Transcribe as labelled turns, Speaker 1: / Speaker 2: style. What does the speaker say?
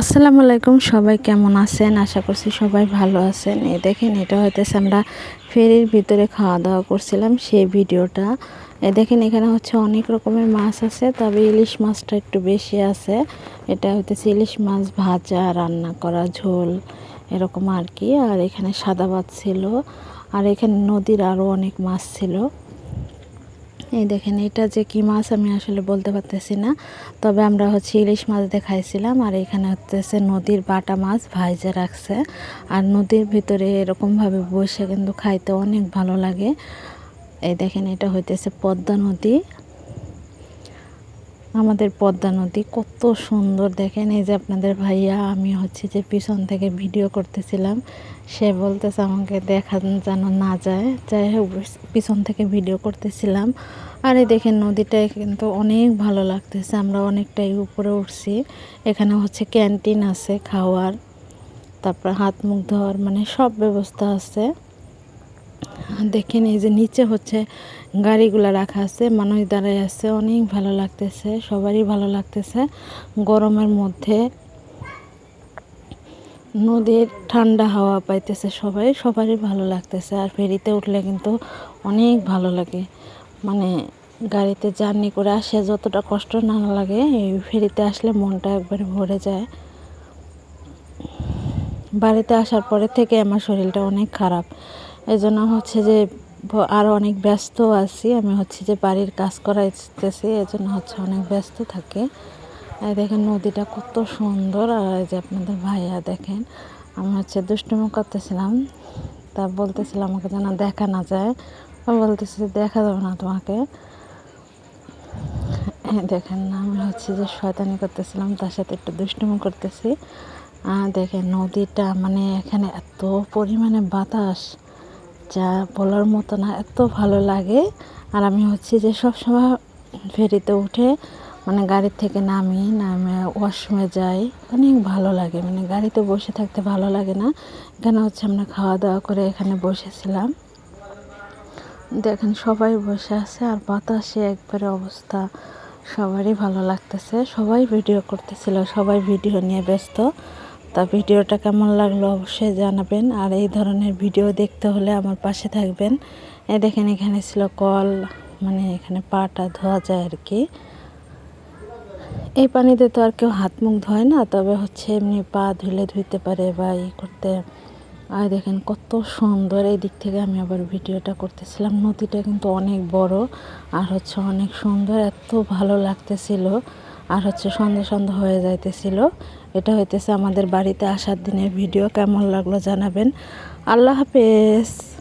Speaker 1: আসসালামু আলাইকুম, সবাই কেমন আছেন? আশা করছি সবাই ভালো আছেন। এই দেখেন, এটা হইতেছে আমরা ফেরির ভিতরে খাওয়া দাওয়া করছিলাম সেই ভিডিওটা। এ দেখেন, এখানে হচ্ছে অনেক রকমের মাছ আছে, তবে ইলিশ মাছটা একটু বেশি আছে। এটা হইতেছে ইলিশ মাছ ভাজা, রান্না করা, ঝোল, এরকম আর কি। আর এখানে সাদা ভাত ছিল। আর এখানে নদীর আরও অনেক মাছ ছিল। এই দেখেন, এটা যে কি মাছ আমি আসলে বলতে পারতেছি না। তবে আমরা হচ্ছে ইলিশ মাছ দেখাইছিলাম, আর এখানে হচ্ছে নদীর বাটা মাছ ভাইজে রাখছে। আর নদীর ভিতরে এরকমভাবে বসে কিন্তু খাইতে অনেক ভালো লাগে। এই দেখেন, এটা হইতেছে পদ্মা নদী। আমাদের পদ্মা নদী কত সুন্দর। দেখেন, এই যে আপনাদের ভাইয়া, আমি হচ্ছে যে পিছন থেকে ভিডিও করতেছিলাম। সে বলতেছে আমাকে দেখা যেন না যায়। যাই হোক, পিছন থেকে ভিডিও করতেছিলাম। আর এই দেখেন নদীটায় কিন্তু অনেক ভালো লাগতেছে। আমরা অনেকটাই উপরে উঠছি। এখানে হচ্ছে ক্যান্টিন আছে, খাওয়ার। তারপর হাত মুখ ধোয়ার মানে সব ব্যবস্থা আছে। দেখেন, এই যে নিচে হচ্ছে গাড়িগুলো রাখা আছে, মানুষ দাঁড়ায় আছে, অনেক ভালো লাগতেছে, সবারই ভালো লাগতেছে। গরমের মধ্যে নদীর ঠান্ডা হাওয়া পাইতেছে সবাই, সবারই ভালো লাগতেছে। আর ফেরিতে উঠলে কিন্তু অনেক ভালো লাগে। মানে গাড়িতে জার্নি করে আসে যতটা কষ্ট না লাগে, এই ফেরিতে আসলে মনটা একবারে ভরে যায়। বাড়িতে আসার পরে থেকে আমার শরীরটা অনেক খারাপ। এই জন্য হচ্ছে যে আরও অনেক ব্যস্ত আছি। আমি হচ্ছে যে বাড়ির কাজ করাইতেছি জন্য হচ্ছে অনেক ব্যস্ত থাকে। এই দেখেন নদীটা কত সুন্দর, আর এই যে আপনাদের ভাইয়া দেখেন, আমি হচ্ছে দুষ্টুমি করতেছিলাম। তা বলতেছিলাম আমাকে যেন দেখা না যায়। ও বলতেছে দেখা যাবে না তোমাকে। দেখেন না, আমি হচ্ছে যে শয়তানি করতেছিলাম, তার সাথে একটু দুষ্টুমি করতেছি। দেখেন নদীটা মানে এখানে এত পরিমাণে বাতাস। যা বলার মতো না, এত ভালো লাগে। আর আমি হচ্ছে যে সবসময় ফেরিতে উঠে মানে গাড়ির থেকে নামি, নামে ওয়াশরুমে যাই। অনেক ভালো লাগে মানে গাড়িতে বসে থাকতে ভালো লাগে না। এখানে হচ্ছে আমরা খাওয়া দাওয়া করে এখানে বসেছিলাম। দেখেন সবাই বসে আছে আর বাতাসে একবারে অবস্থা সবারই ভালো লাগতেছে। সবাই ভিডিও করতেছিল, সবাই ভিডিও নিয়ে ব্যস্ত। তা ভিডিওটা কেমন লাগল অবশ্যই জানাবেন। আর এই ধরনের ভিডিও দেখতে হলে আমার পাশে থাকবেন। এ দেখেন এখানে ছিল কল মানে এখানে পাটা ধোয়া যায় আর কি এই পানিতে তো আর কেউ হাত মুখ ধোয় না, তবে হচ্ছে এমনি পা ধুলে ধুইতে পারে বা ই করতে। আর দেখেন কত সুন্দর এই দিক থেকে আমি আবার ভিডিওটা করতেছিলাম। নদীটা কিন্তু অনেক বড় আর হচ্ছে অনেক সুন্দর, এত ভালো লাগতেছিল। আর হচ্ছে সন্ধ্যা সন্ধ্যা হয়ে যাইতেছিল। এটা হইতেছে আমাদের বাড়িতে আসার দিনের ভিডিও। কেমন লাগল জানাবেন। আল্লাহ হাফেজ।